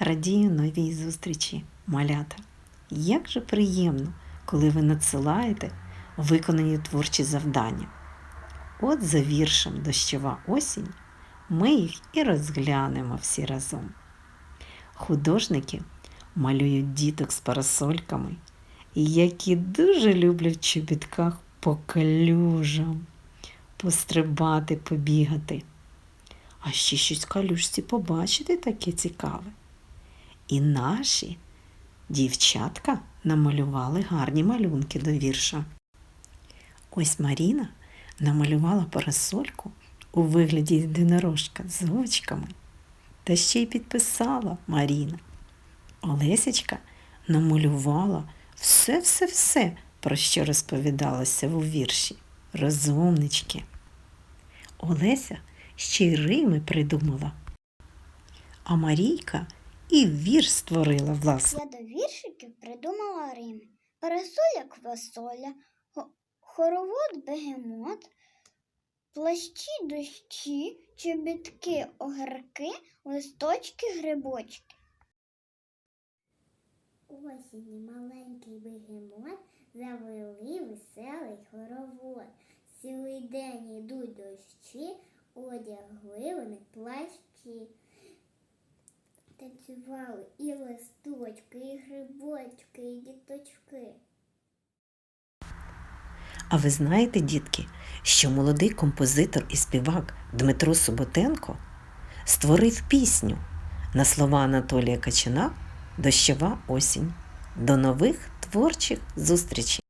Радію новій зустрічі, малята. Як же приємно, коли ви надсилаєте виконані творчі завдання. От за віршем Дощова осінь ми їх і розглянемо всі разом. Художники малюють діток з парасольками, які дуже люблять в чобітках по калюжам, пострибати, побігати. А ще щось калюжці побачити таке цікаве. І наші дівчатка намалювали гарні малюнки до вірша. Ось Маріна намалювала парасольку у вигляді єдинорожка з очками. Та ще й підписала Маріна. Олесечка намалювала все-все-все, про що розповідалося у вірші. Розумнички. Олеся ще й Рими придумала. А Марійка і вірш створила власне. Я до віршиків придумала рим. Парасоля квасоля, хо- хоровод бегемот, плащі дощі, чобітки огірки, листочки грибочки. Осінь маленький бегемот завели веселий хоровод. Цілий день ідуть дощі, одягли вони плащі. Танцювали і листочки, і грибочки, і діточки. А ви знаєте, дітки, що молодий композитор і співак Дмитро Суботенко створив пісню на слова Анатолія Качана Дощова осінь. До нових творчих зустрічей!